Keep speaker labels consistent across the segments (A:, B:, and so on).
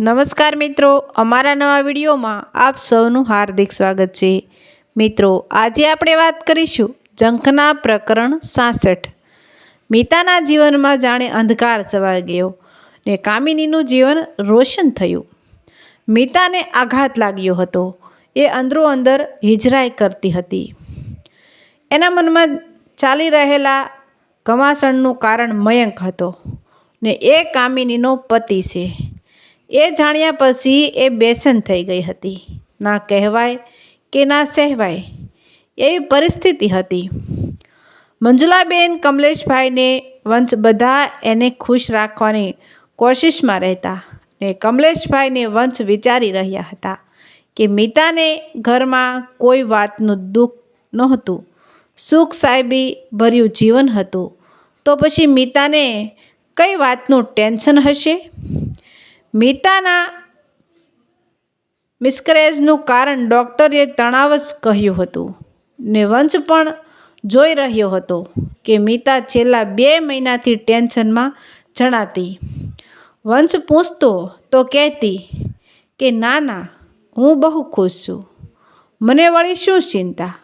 A: નમસ્કાર મિત્રો, અમારા નવા વિડીયોમાં આપ સૌનું હાર્દિક સ્વાગત છે. મિત્રો, આજે આપણે વાત કરીશું જંખના પ્રકરણ સાસઠ. મીતાના જીવનમાં જાણે અંધકાર છવાઈ ગયો ને કામિનીનું જીવન રોશન થયું. મીતાને આઘાત લાગ્યો હતો. એ અંદરો અંદર હિજરાઈ કરતી હતી. એના મનમાં ચાલી રહેલા ઘમાસણનું કારણ મયંક હતો ને એ કામિનીનો પતિ છે. એ જાણ્યા પછી એ બેસન થઈ ગઈ હતી. ના કહેવાય કે ના સહેવાય એવી પરિસ્થિતિ હતી. મંજુલાબેન કમલેશભાઈને વંશ બધા એને ખુશ રાખવાની કોશિશમાં રહેતા ને કમલેશભાઈને વંશ વિચારી રહ્યા હતા કે મીતાને ઘરમાં કોઈ વાતનું દુઃખ નહોતું. સુખ સાહેબી ભર્યું જીવન હતું. તો પછી મીતાને કઈ વાતનું ટેન્શન હશે? મીતાના મિસકરેજનું કારણ ડૉક્ટરે તણાવ જ કહ્યું હતું ને વંશ પણ જોઈ રહ્યો હતો કે મીતા છેલ્લા બે મહિનાથી ટેન્શનમાં જણાતી. વંશ પૂછતો તો કહેતી કે ના ના હું બહુ ખુશ છું. મને વળી શું ચિંતા?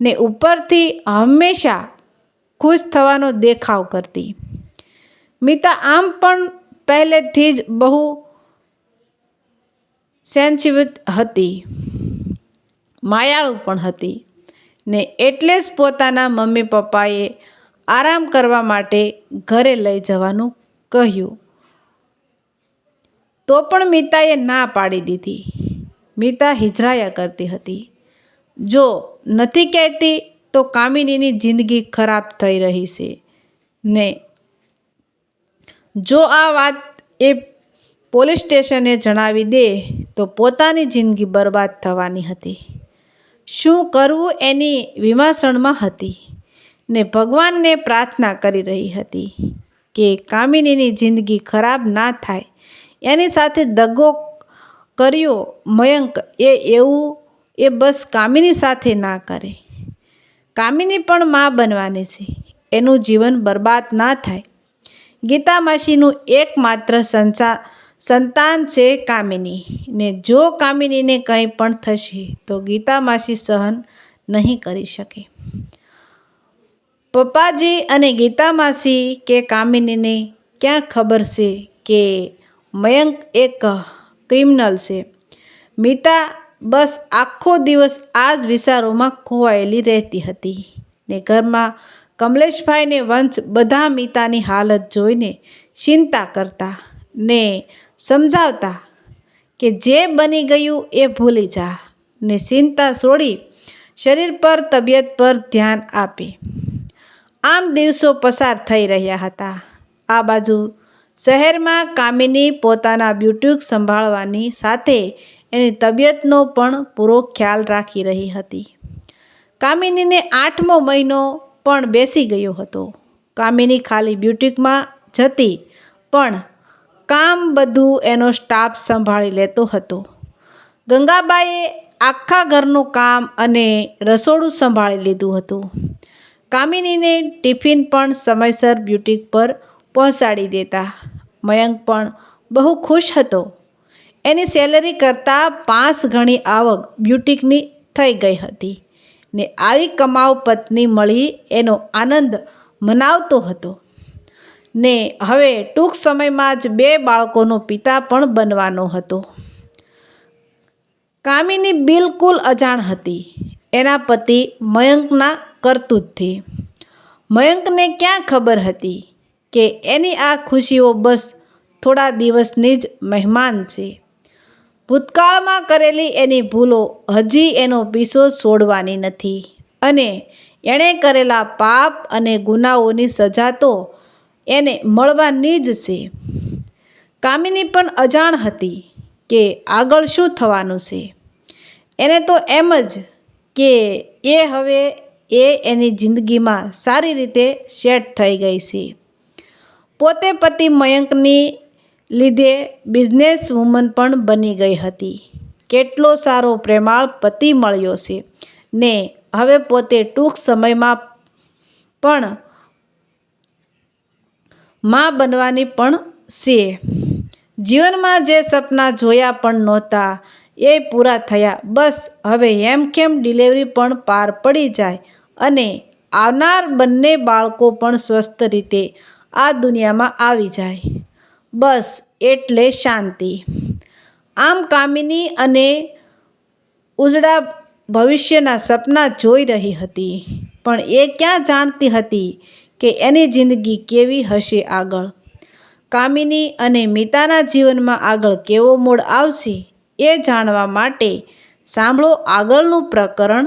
A: ને ઉપરથી હંમેશા ખુશ થવાનો દેખાવ કરતી. મીતા આમ પણ પહેલેથી જ બહુ સેન્સિટિવ હતી. માયાળુ પણ હતી ને એટલે જ પોતાના મમ્મી પપ્પાએ આરામ કરવા માટે ઘરે લઈ જવાનું કહ્યું. તો પણ મીતાએ ના પાડી દીધી. મીતા હિજરાયા કરતી હતી. જો નથી કહેતી તો કામિનીની જિંદગી ખરાબ થઈ રહી છે ને જો આ વાત એ પોલીસ સ્ટેશને જણાવી દે, તો પોતાની જિંદગી બરબાદ થવાની હતી. શું કરવું એની વિમાસણમાં હતી ને ભગવાનને પ્રાર્થના કરી રહી હતી કે કામિનીની જિંદગી ખરાબ ના થાય. એની સાથે દગો કર્યો મયંક એ એવું એ બસ કામિની સાથે ના કરે. કામિની પણ મા બનવાની છે. એનું જીવન બરબાદ ના થાય. ગીતા માસીનું એકમાત્ર સંસા, સંતાન છે કામિની ને જો કામિનીને કંઈ પણ થશે તો ગીતા માસી સહન નહીં કરી શકે. પપ્પાજી અને ગીતા માસી કે કામિનીને ક્યાં ખબર છે કે મયંક એક ક્રિમિનલ છે? મીતા બસ આખો દિવસ આ જ વિચારોમાં ખોવાયેલી રહેતી હતી ને ઘરમાં કમલેશભાઈને વંશ બધા મિતાની હાલત જોઈને ચિંતા કરતા ને સમજાવતા કે જે બની ગયું એ ભૂલી જા ને ચિંતા છોડી શરીર પર, તબિયત પર ધ્યાન આપે. આમ દિવસો પસાર થઈ રહ્યા હતા. આ બાજુ શહેરમાં કામિની પોતાના બ્યુટીક સંભાળવાની સાથે એની તબિયતનો પણ પૂરો ખ્યાલ રાખી રહી હતી. કામિનીને આઠમો મહિનો પણ બેસી ગયો હતો. કામિની ખાલી બ્યુટીકમાં જતી પણ કામ બધું એનો સ્ટાફ સંભાળી લેતો હતો. ગંગાબાએ આખા ઘરનું કામ અને રસોડું સંભાળી લીધું હતું. કામિનીને ટિફિન પણ સમયસર બ્યુટીક પર પહોંચાડી દેતા. મયંક પણ બહુ ખુશ હતો. એની સેલરી કરતાં પાંચ ગણી આવક બ્યુટીકની થઈ ગઈ હતી. ને આવી કમાવ પત્ની મળી એનો આનંદ મનાવતો હતો. ને હવે ટૂંક સમયમાં જ બે બાળકોનો પિતા પણ બનવાનો હતો. કામિની બિલકુલ અજાણ હતી. એના પતિ મયંકના કરતૂતથી મયંકને ક્યાં ખબર હતી કે એની આ ખુશીઓ બસ થોડા દિવસની જ મહેમાન છે. ભૂતકાળમાં કરેલી એની ભૂલો હજી એનો પીસો છોડવાની નથી. અને એણે કરેલા પાપ અને ગુનાઓની સજા તો એને મળવાની જ છે. કામિની પણ અજાણ હતી કે આગળ શું થવાનું છે. એને તો એમ જ કે એ હવે એ એની જિંદગીમાં સારી રીતે સેટ થઈ ગઈ છે. પોતે પતિ મયંકની લીધે બિઝનેસ વુમન પણ બની ગઈ હતી. કેટલો સારો પ્રેમાળ પતિ મળ્યો છે. ને હવે પોતે ટૂંક સમયમાં પણ મા બનવાની પણ છે. જીવનમાં જે સપના જોયા પણ નહોતા, એ પૂરા થયા. બસ હવે હેમખેમ ડિલિવરી પણ પાર પડી જાય અને આવનાર બંને બાળકો પણ સ્વસ્થ રીતે આ દુનિયામાં આવી જાય. બસ એટલે શાંતિ. આમ કામિની અને ઉજળા ભવિષ્યના સપના જોઈ રહી હતી, પણ એ ક્યાં જાણતી હતી કે એની જિંદગી કેવી હશે આગળ? કામિની અને મિતાના જીવનમાં આગળ કેવો મોડ આવશે એ જાણવા માટે સાંભળો આગળનું પ્રકરણ